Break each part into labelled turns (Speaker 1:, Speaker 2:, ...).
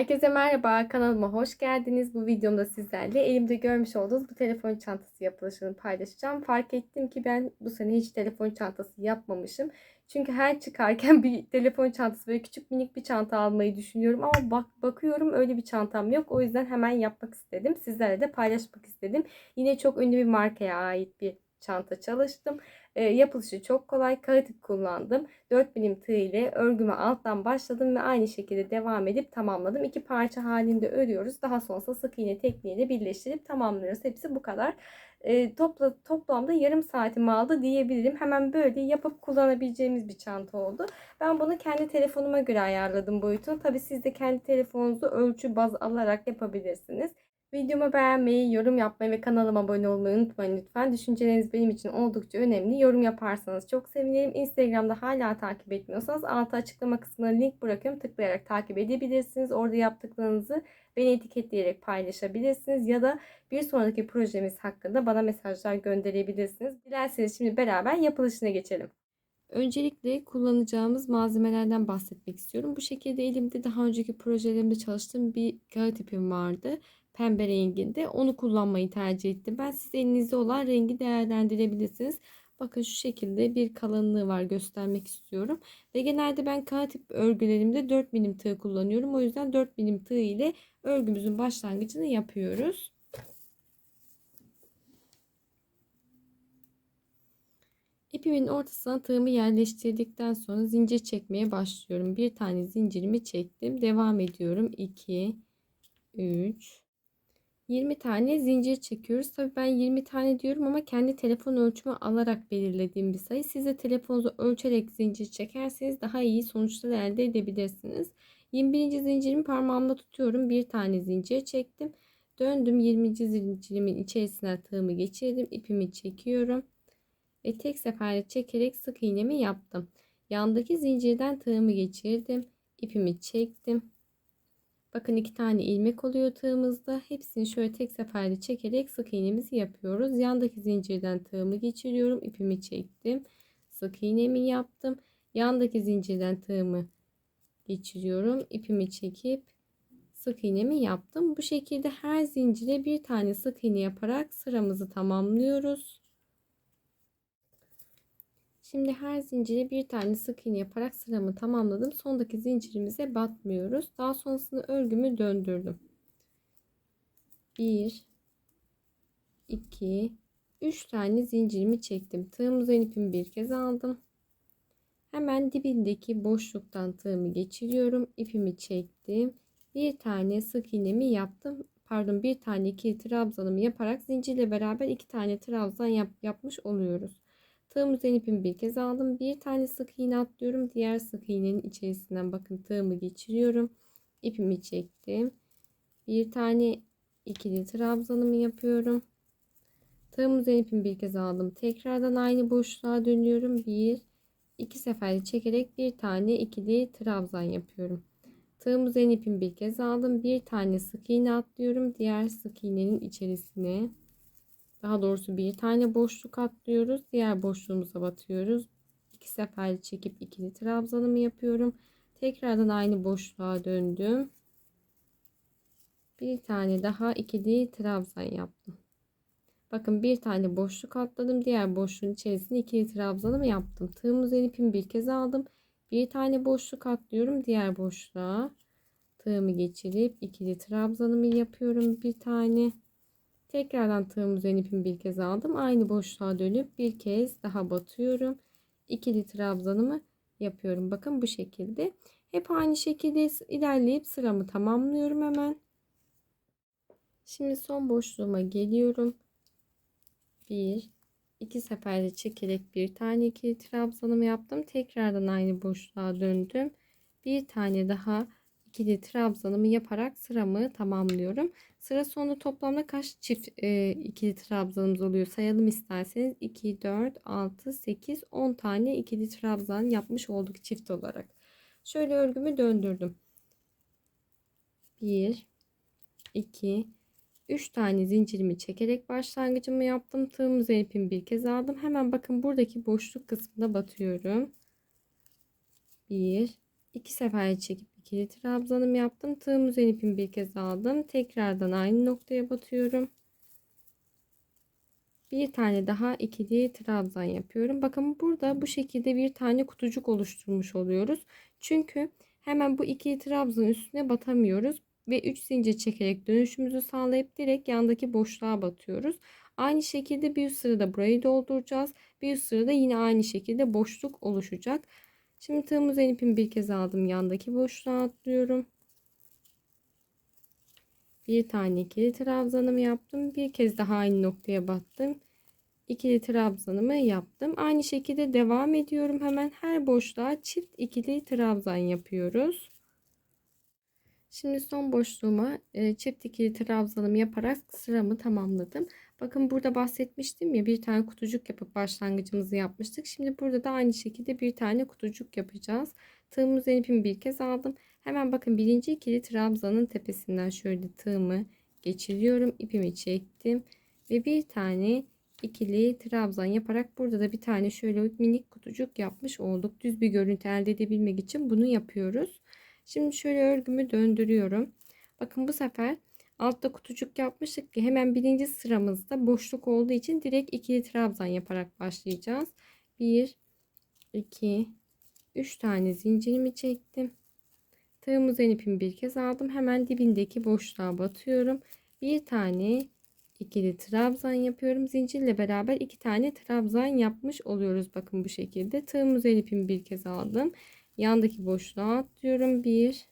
Speaker 1: Herkese merhaba, kanalıma hoş geldiniz. Bu videomda sizlerle elimde görmüş olduğunuz bu telefon çantası yapılışını paylaşacağım. Fark ettim ki ben bu sene hiç telefon çantası yapmamışım. Çünkü her çıkarken bir telefon çantası böyle küçük minik bir çanta almayı düşünüyorum. Ama bak bakıyorum öyle bir çantam yok. O yüzden hemen yapmak istedim. Sizlerle de paylaşmak istedim. Yine çok ünlü bir markaya ait bir çanta çalıştım. E, yapılışı çok kolay. Kağıt ip kullandım. 4 milim tığ ile örgüme alttan başladım ve aynı şekilde devam edip tamamladım. İki parça halinde örüyoruz. Daha sonrasında sık iğne tekniğiyle birleştirip tamamlıyoruz. Hepsi bu kadar. E, topla, toplamda yarım saatimi aldı diyebilirim. Hemen böyle yapıp kullanabileceğimiz bir çanta oldu. Ben bunu kendi telefonuma göre ayarladım boyutunu. Tabi siz de kendi telefonunuzu ölçü baz alarak yapabilirsiniz. Videomu beğenmeyi, yorum yapmayı ve kanalıma abone olmayı unutmayın lütfen. Düşünceleriniz benim için oldukça önemli. Yorum yaparsanız çok sevinirim. Instagram'da hala takip etmiyorsanız altta açıklama kısmına link bırakıyorum. Tıklayarak takip edebilirsiniz. Orada yaptıklarınızı beni etiketleyerek paylaşabilirsiniz. Ya da bir sonraki projemiz hakkında bana mesajlar gönderebilirsiniz. Dilerseniz şimdi beraber yapılışına geçelim. Öncelikle kullanacağımız malzemelerden bahsetmek istiyorum. Bu şekilde elimde daha önceki projelerimde çalıştığım bir kağıt ipim vardı pembe renginde. Onu kullanmayı tercih ettim. Ben siz elinizde olan rengi değerlendirebilirsiniz. Bakın şu şekilde bir kalınlığı var göstermek istiyorum. Ve genelde ben kağıt ip örgülerimde 4 milim tığ kullanıyorum. O yüzden 4 milim tığ ile örgümüzün başlangıcını yapıyoruz. İpimin ortasına tığımı yerleştirdikten sonra zincir çekmeye başlıyorum. Bir tane zincirimi çektim. Devam ediyorum. 2 3 20 tane zincir çekiyoruz. Tabii ben 20 tane diyorum ama kendi telefon ölçümü alarak belirlediğim bir sayı. Siz de telefonunuzu ölçerek zincir çekerseniz daha iyi sonuçlar elde edebilirsiniz. 21. zincirimi parmağımda tutuyorum. Bir tane zincir çektim. Döndüm 20. zincirimin içerisine tığımı geçirdim. ipimi çekiyorum. Ve tek seferde çekerek sık iğnemi yaptım. Yandaki zincirden tığımı geçirdim. ipimi çektim. Bakın iki tane ilmek oluyor tığımızda. Hepsini şöyle tek seferde çekerek sık iğnemizi yapıyoruz. Yandaki zincirden tığımı geçiriyorum. ipimi çektim. Sık iğnemi yaptım. Yandaki zincirden tığımı geçiriyorum. ipimi çekip sık iğnemi yaptım. Bu şekilde her zincire bir tane sık iğne yaparak sıramızı tamamlıyoruz. Şimdi her zincire bir tane sık iğne yaparak sıramı tamamladım. Sondaki zincirimize batmıyoruz. Daha sonrasında örgümü döndürdüm. 1 2 3 tane zincirimi çektim. Tığımızın ipimi bir kez aldım. Hemen dibindeki boşluktan tığımı geçiriyorum. İpimi çektim. Bir tane sık iğnemi yaptım. Pardon bir tane iki trabzanımı yaparak zincirle beraber iki tane trabzan yap, yapmış oluyoruz. Tığımızın ipimi bir kez aldım. Bir tane sık iğne atlıyorum. Diğer sık iğnenin içerisinden bakın tığımı geçiriyorum. İpimi çektim. Bir tane ikili trabzanımı yapıyorum. Tığımızın ipimi bir kez aldım. Tekrardan aynı boşluğa dönüyorum. Bir, iki seferde çekerek bir tane ikili trabzan yapıyorum. Tığımızın ipimi bir kez aldım. Bir tane sık iğne atlıyorum. Diğer sık iğnenin içerisine daha doğrusu bir tane boşluk atlıyoruz. Diğer boşluğumuza batıyoruz. İki sefer çekip ikili trabzanımı yapıyorum. Tekrardan aynı boşluğa döndüm. Bir tane daha ikili trabzan yaptım. Bakın bir tane boşluk atladım. Diğer boşluğun içerisine ikili trabzanımı yaptım. Tığımızın ipimi bir kez aldım. Bir tane boşluk atlıyorum. Diğer boşluğa tığımı geçirip ikili trabzanımı yapıyorum. Bir tane. Tekrardan tığım üzerine ipimi bir kez aldım. Aynı boşluğa dönüp bir kez daha batıyorum. İkili trabzanımı yapıyorum. Bakın bu şekilde. Hep aynı şekilde ilerleyip sıramı tamamlıyorum hemen. Şimdi son boşluğuma geliyorum. Bir, iki seferde çekerek bir tane ikili trabzanımı yaptım. Tekrardan aynı boşluğa döndüm. Bir tane daha ikili trabzanımı yaparak sıramı tamamlıyorum. Sıra sonu toplamda kaç çift e, ikili trabzanımız oluyor sayalım isterseniz. 2, 4, 6, 8, 10 tane ikili trabzan yapmış olduk çift olarak. Şöyle örgümü döndürdüm. 1, 2, 3 tane zincirimi çekerek başlangıcımı yaptım. Tığımızı ipimi bir kez aldım. Hemen bakın buradaki boşluk kısmına batıyorum. 1, 2 sefer çekip ikili trabzanım yaptım. Tığım üzerine ipimi bir kez aldım. Tekrardan aynı noktaya batıyorum. Bir tane daha ikili trabzan yapıyorum. Bakın burada bu şekilde bir tane kutucuk oluşturmuş oluyoruz. Çünkü hemen bu ikili trabzanın üstüne batamıyoruz ve 3 zincir çekerek dönüşümüzü sağlayıp direkt yandaki boşluğa batıyoruz. Aynı şekilde bir sırada burayı dolduracağız. Bir sırada yine aynı şekilde boşluk oluşacak. Şimdi tığım üzerine ipimi bir kez aldım. Yandaki boşluğa atlıyorum. Bir tane ikili trabzanımı yaptım. Bir kez daha aynı noktaya battım. İkili trabzanımı yaptım. Aynı şekilde devam ediyorum. Hemen her boşluğa çift ikili trabzan yapıyoruz. Şimdi son boşluğuma e, çift ikili trabzanımı yaparak sıramı tamamladım. Bakın burada bahsetmiştim ya bir tane kutucuk yapıp başlangıcımızı yapmıştık. Şimdi burada da aynı şekilde bir tane kutucuk yapacağız. Tığımın üzerine ipimi bir kez aldım. Hemen bakın birinci ikili trabzanın tepesinden şöyle tığımı geçiriyorum. ipimi çektim. Ve bir tane ikili trabzan yaparak burada da bir tane şöyle minik kutucuk yapmış olduk. Düz bir görüntü elde edebilmek için bunu yapıyoruz. Şimdi şöyle örgümü döndürüyorum. Bakın bu sefer altta kutucuk yapmıştık ki hemen birinci sıramızda boşluk olduğu için direkt ikili trabzan yaparak başlayacağız. 1 2 3 tane zincirimi çektim. Tığımızın ipimi bir kez aldım. Hemen dibindeki boşluğa batıyorum. Bir tane ikili trabzan yapıyorum. Zincirle beraber iki tane trabzan yapmış oluyoruz. Bakın bu şekilde. Tığımızın ipimi bir kez aldım. Yandaki boşluğa atlıyorum. Bir.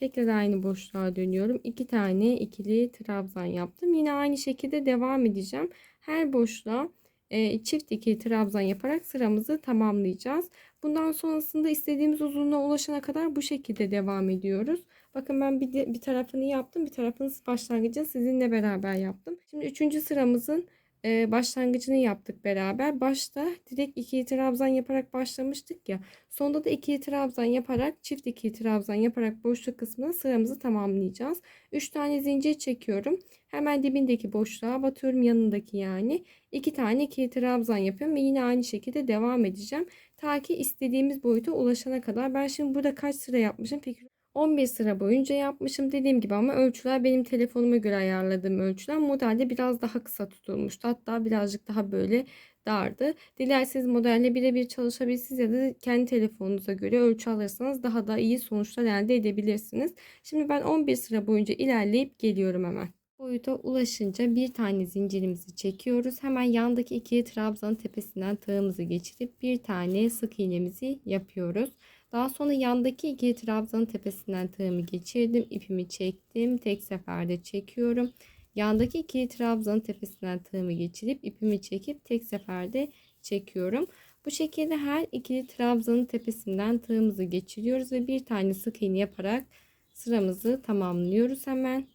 Speaker 1: Tekrar aynı boşluğa dönüyorum. iki tane ikili trabzan yaptım. Yine aynı şekilde devam edeceğim. Her boşluğa e, çift ikili trabzan yaparak sıramızı tamamlayacağız. Bundan sonrasında istediğimiz uzunluğa ulaşana kadar bu şekilde devam ediyoruz. Bakın ben bir, de, bir tarafını yaptım. Bir tarafını başlangıcını sizinle beraber yaptım. Şimdi üçüncü sıramızın e, başlangıcını yaptık beraber. Başta direkt iki trabzan yaparak başlamıştık ya. Sonda da iki trabzan yaparak çift iki trabzan yaparak boşluk kısmına sıramızı tamamlayacağız. 3 tane zincir çekiyorum. Hemen dibindeki boşluğa batıyorum yanındaki yani. 2 tane iki trabzan yapıyorum ve yine aynı şekilde devam edeceğim. Ta ki istediğimiz boyuta ulaşana kadar. Ben şimdi burada kaç sıra yapmışım fikrim 11 sıra boyunca yapmışım dediğim gibi ama ölçüler benim telefonuma göre ayarladığım ölçüler. Modelde biraz daha kısa tutulmuştu. Hatta birazcık daha böyle dardı. Dilerseniz modelle birebir çalışabilirsiniz ya da kendi telefonunuza göre ölçü alırsanız daha da iyi sonuçlar elde edebilirsiniz. Şimdi ben 11 sıra boyunca ilerleyip geliyorum hemen. Boyuta ulaşınca bir tane zincirimizi çekiyoruz. Hemen yandaki ikili trabzanın tepesinden tığımızı geçirip bir tane sık iğnemizi yapıyoruz. Daha sonra yandaki iki trabzanın tepesinden tığımı geçirdim. ipimi çektim. Tek seferde çekiyorum. Yandaki iki trabzanın tepesinden tığımı geçirip ipimi çekip tek seferde çekiyorum. Bu şekilde her ikili trabzanın tepesinden tığımızı geçiriyoruz ve bir tane sık iğne yaparak sıramızı tamamlıyoruz hemen.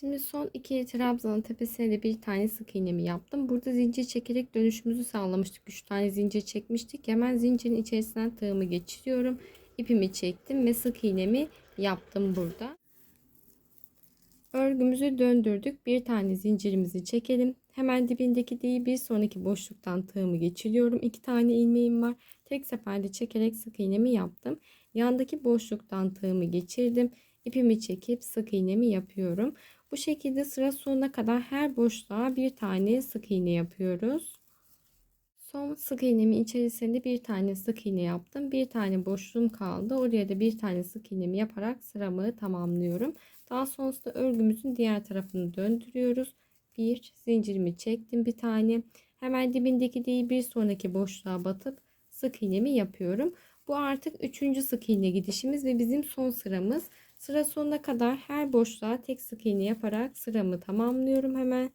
Speaker 1: Şimdi son iki trabzanın tepesine de bir tane sık iğnemi yaptım. Burada zincir çekerek dönüşümüzü sağlamıştık. 3 tane zincir çekmiştik. Hemen zincirin içerisinden tığımı geçiriyorum. İpimi çektim ve sık iğnemi yaptım burada. Örgümüzü döndürdük. Bir tane zincirimizi çekelim. Hemen dibindeki değil bir sonraki boşluktan tığımı geçiriyorum. İki tane ilmeğim var. Tek seferde çekerek sık iğnemi yaptım. Yandaki boşluktan tığımı geçirdim. İpimi çekip sık iğnemi yapıyorum. Bu şekilde sıra sonuna kadar her boşluğa bir tane sık iğne yapıyoruz. Son sık iğnemin içerisinde bir tane sık iğne yaptım. Bir tane boşluğum kaldı. Oraya da bir tane sık iğnemi yaparak sıramı tamamlıyorum. Daha sonrasında örgümüzün diğer tarafını döndürüyoruz. Bir zincirimi çektim bir tane. Hemen dibindeki değil bir sonraki boşluğa batıp sık iğnemi yapıyorum. Bu artık üçüncü sık iğne gidişimiz ve bizim son sıramız. Sıra sonuna kadar her boşluğa tek sık iğne yaparak sıramı tamamlıyorum hemen.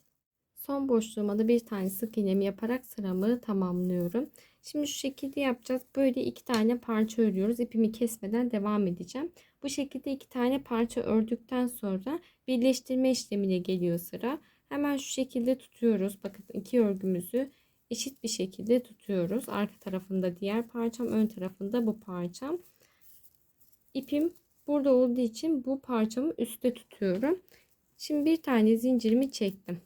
Speaker 1: Son boşluğuma da bir tane sık iğnemi yaparak sıramı tamamlıyorum. Şimdi şu şekilde yapacağız. Böyle iki tane parça örüyoruz. İpimi kesmeden devam edeceğim. Bu şekilde iki tane parça ördükten sonra birleştirme işlemine geliyor sıra. Hemen şu şekilde tutuyoruz. Bakın iki örgümüzü eşit bir şekilde tutuyoruz. Arka tarafında diğer parçam, ön tarafında bu parçam. İpim burada olduğu için bu parçamı üstte tutuyorum. Şimdi bir tane zincirimi çektim.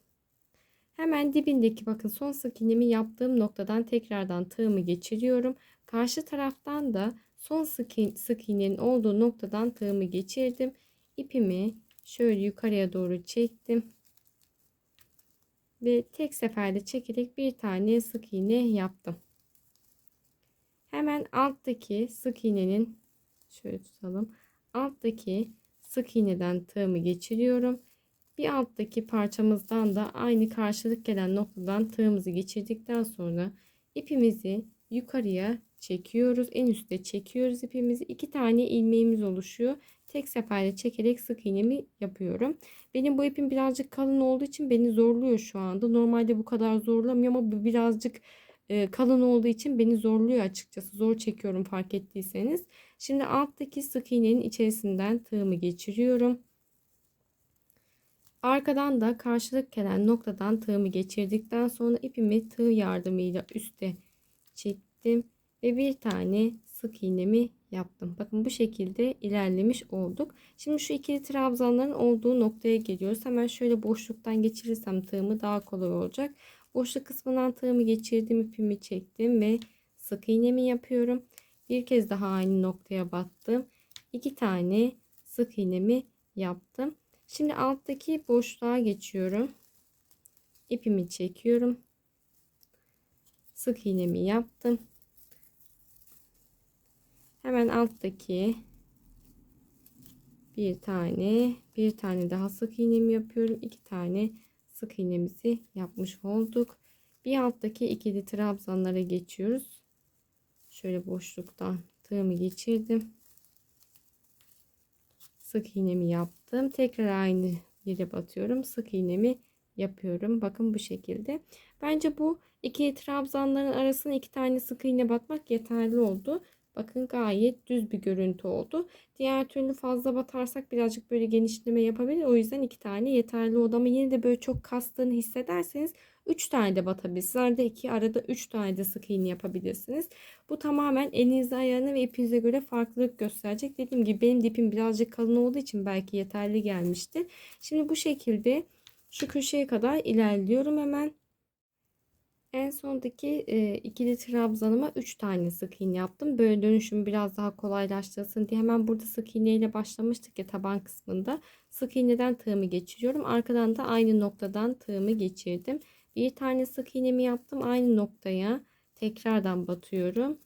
Speaker 1: Hemen dibindeki bakın son sık iğnemi yaptığım noktadan tekrardan tığımı geçiriyorum. Karşı taraftan da son sık, sık iğnenin olduğu noktadan tığımı geçirdim. İpimi şöyle yukarıya doğru çektim. Ve tek seferde çekerek bir tane sık iğne yaptım. Hemen alttaki sık iğnenin şöyle tutalım. Alttaki sık iğneden tığımı geçiriyorum. Bir alttaki parçamızdan da aynı karşılık gelen noktadan tığımızı geçirdikten sonra ipimizi yukarıya çekiyoruz. En üstte çekiyoruz ipimizi. iki tane ilmeğimiz oluşuyor. Tek seferde çekerek sık iğnemi yapıyorum. Benim bu ipim birazcık kalın olduğu için beni zorluyor şu anda. Normalde bu kadar zorlamıyor ama bu birazcık e, kalın olduğu için beni zorluyor açıkçası. Zor çekiyorum fark ettiyseniz. Şimdi alttaki sık iğnenin içerisinden tığımı geçiriyorum. Arkadan da karşılık gelen noktadan tığımı geçirdikten sonra ipimi tığ yardımıyla üste çektim ve bir tane sık iğnemi yaptım. Bakın bu şekilde ilerlemiş olduk. Şimdi şu ikili trabzanların olduğu noktaya geliyoruz. Hemen şöyle boşluktan geçirirsem tığımı daha kolay olacak. Boşluk kısmından tığımı geçirdim, ipimi çektim ve sık iğnemi yapıyorum. Bir kez daha aynı noktaya battım. İki tane sık iğnemi yaptım. Şimdi alttaki boşluğa geçiyorum. İpimi çekiyorum. Sık iğnemi yaptım. Hemen alttaki bir tane, bir tane daha sık iğnemi yapıyorum. iki tane sık iğnemizi yapmış olduk. Bir alttaki ikili trabzanlara geçiyoruz. Şöyle boşluktan tığımı geçirdim. Sık iğnemi yaptım. Tekrar aynı yere batıyorum. Sık iğnemi yapıyorum. Bakın bu şekilde. Bence bu iki trabzanların arasına iki tane sık iğne batmak yeterli oldu. Bakın gayet düz bir görüntü oldu. Diğer türlü fazla batarsak birazcık böyle genişleme yapabilir. O yüzden iki tane yeterli oldu. Ama yine de böyle çok kastığını hissederseniz 3 tane de batabilirsiniz. Arada 2 arada 3 tane de sık iğne yapabilirsiniz. Bu tamamen elinizde ayarına ve ipinize göre farklılık gösterecek. Dediğim gibi benim dipim birazcık kalın olduğu için belki yeterli gelmiştir. Şimdi bu şekilde şu köşeye kadar ilerliyorum hemen. En sondaki e, ikili trabzanıma 3 tane sık iğne yaptım. Böyle dönüşüm biraz daha kolaylaştırsın diye hemen burada sık iğne ile başlamıştık ya taban kısmında. Sık iğneden tığımı geçiriyorum. Arkadan da aynı noktadan tığımı geçirdim. Bir tane sık iğnemi yaptım. Aynı noktaya tekrardan batıyorum.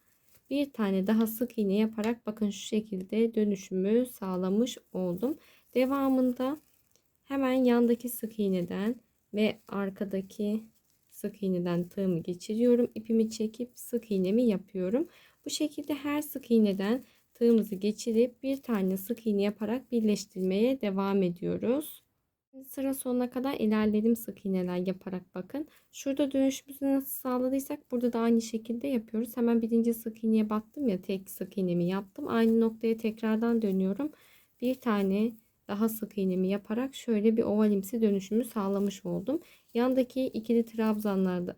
Speaker 1: Bir tane daha sık iğne yaparak bakın şu şekilde dönüşümü sağlamış oldum. Devamında hemen yandaki sık iğneden ve arkadaki sık iğneden tığımı geçiriyorum. İpimi çekip sık iğnemi yapıyorum. Bu şekilde her sık iğneden tığımızı geçirip bir tane sık iğne yaparak birleştirmeye devam ediyoruz. Sıra sonuna kadar ilerledim sık iğneler yaparak bakın. Şurada dönüşümüzü nasıl sağladıysak burada da aynı şekilde yapıyoruz. Hemen birinci sık iğneye battım ya tek sık iğnemi yaptım. Aynı noktaya tekrardan dönüyorum. Bir tane daha sık iğnemi yaparak şöyle bir ovalimsi dönüşümü sağlamış oldum. Yandaki ikili trabzanlarda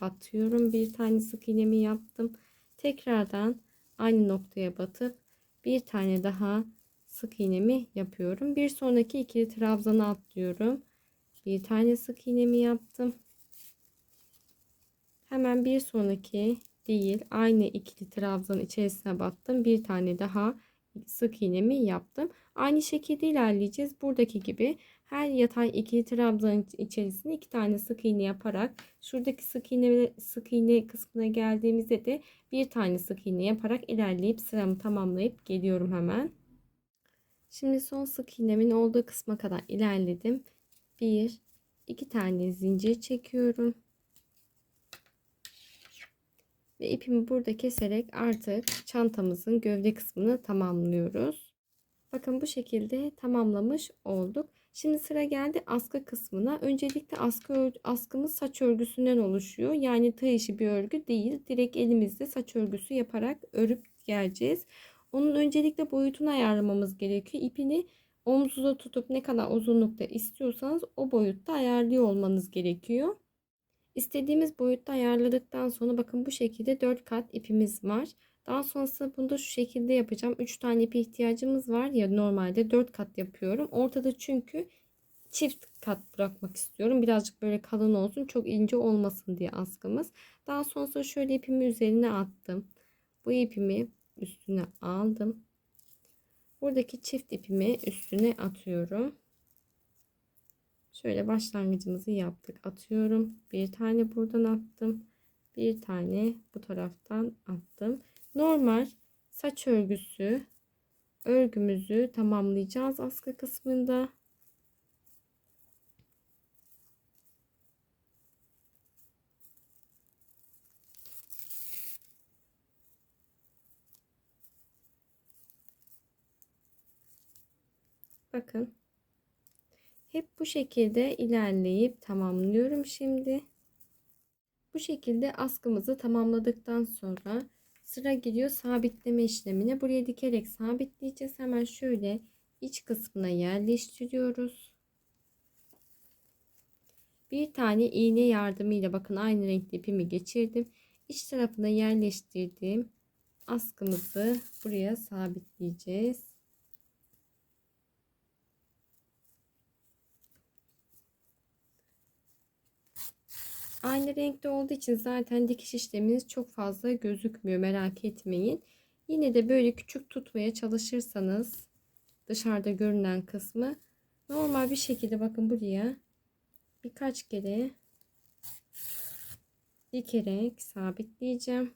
Speaker 1: batıyorum. Bir tane sık iğnemi yaptım. Tekrardan aynı noktaya batıp bir tane daha sık iğnemi yapıyorum. Bir sonraki ikili trabzanı atlıyorum. Bir tane sık iğnemi yaptım. Hemen bir sonraki değil aynı ikili trabzanın içerisine battım. Bir tane daha sık iğnemi yaptım. Aynı şekilde ilerleyeceğiz. Buradaki gibi her yatay ikili trabzanın içerisine iki tane sık iğne yaparak şuradaki sık iğne sık iğne kısmına geldiğimizde de bir tane sık iğne yaparak ilerleyip sıramı tamamlayıp geliyorum hemen. Şimdi son sık iğnemin olduğu kısma kadar ilerledim. Bir, iki tane zincir çekiyorum. Ve ipimi burada keserek artık çantamızın gövde kısmını tamamlıyoruz. Bakın bu şekilde tamamlamış olduk. Şimdi sıra geldi askı kısmına. Öncelikle askı askımız saç örgüsünden oluşuyor. Yani tığ işi bir örgü değil. Direkt elimizde saç örgüsü yaparak örüp geleceğiz. Onun öncelikle boyutunu ayarlamamız gerekiyor. İpini omzuda tutup ne kadar uzunlukta istiyorsanız o boyutta ayarlıyor olmanız gerekiyor. İstediğimiz boyutta ayarladıktan sonra bakın bu şekilde 4 kat ipimiz var. Daha sonrasında bunu da şu şekilde yapacağım. 3 tane ipe ihtiyacımız var ya normalde 4 kat yapıyorum. Ortada çünkü çift kat bırakmak istiyorum. Birazcık böyle kalın olsun. Çok ince olmasın diye askımız. Daha sonrasında şöyle ipimi üzerine attım. Bu ipimi üstüne aldım. Buradaki çift ipimi üstüne atıyorum. Şöyle başlangıcımızı yaptık. Atıyorum. Bir tane buradan attım. Bir tane bu taraftan attım. Normal saç örgüsü örgümüzü tamamlayacağız askı kısmında. Bakın. Hep bu şekilde ilerleyip tamamlıyorum şimdi. Bu şekilde askımızı tamamladıktan sonra sıra geliyor sabitleme işlemine. Buraya dikerek sabitleyeceğiz. Hemen şöyle iç kısmına yerleştiriyoruz. Bir tane iğne yardımıyla bakın aynı renkli ipimi geçirdim. İç tarafına yerleştirdiğim askımızı buraya sabitleyeceğiz. Aynı renkte olduğu için zaten dikiş işleminiz çok fazla gözükmüyor merak etmeyin. Yine de böyle küçük tutmaya çalışırsanız dışarıda görünen kısmı normal bir şekilde bakın buraya birkaç kere dikerek sabitleyeceğim.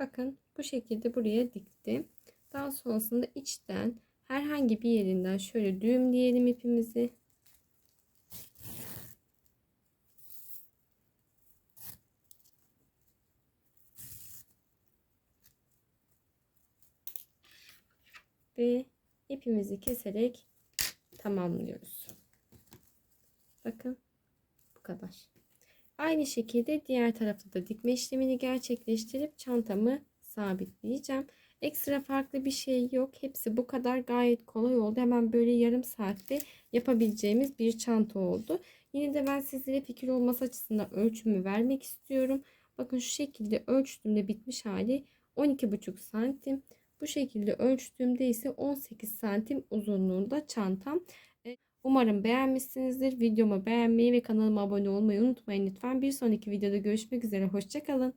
Speaker 1: Bakın bu şekilde buraya diktim. Daha sonrasında içten herhangi bir yerinden şöyle düğümleyelim ipimizi. Ve ipimizi keserek tamamlıyoruz. Bakın bu kadar. Aynı şekilde diğer tarafta da dikme işlemini gerçekleştirip çantamı sabitleyeceğim. Ekstra farklı bir şey yok. Hepsi bu kadar gayet kolay oldu. Hemen böyle yarım saatte yapabileceğimiz bir çanta oldu. Yine de ben sizlere fikir olması açısından ölçümü vermek istiyorum. Bakın şu şekilde ölçtüğümde bitmiş hali 12,5 santim. Bu şekilde ölçtüğümde ise 18 santim uzunluğunda çantam. Umarım beğenmişsinizdir. Videomu beğenmeyi ve kanalıma abone olmayı unutmayın lütfen. Bir sonraki videoda görüşmek üzere. Hoşçakalın.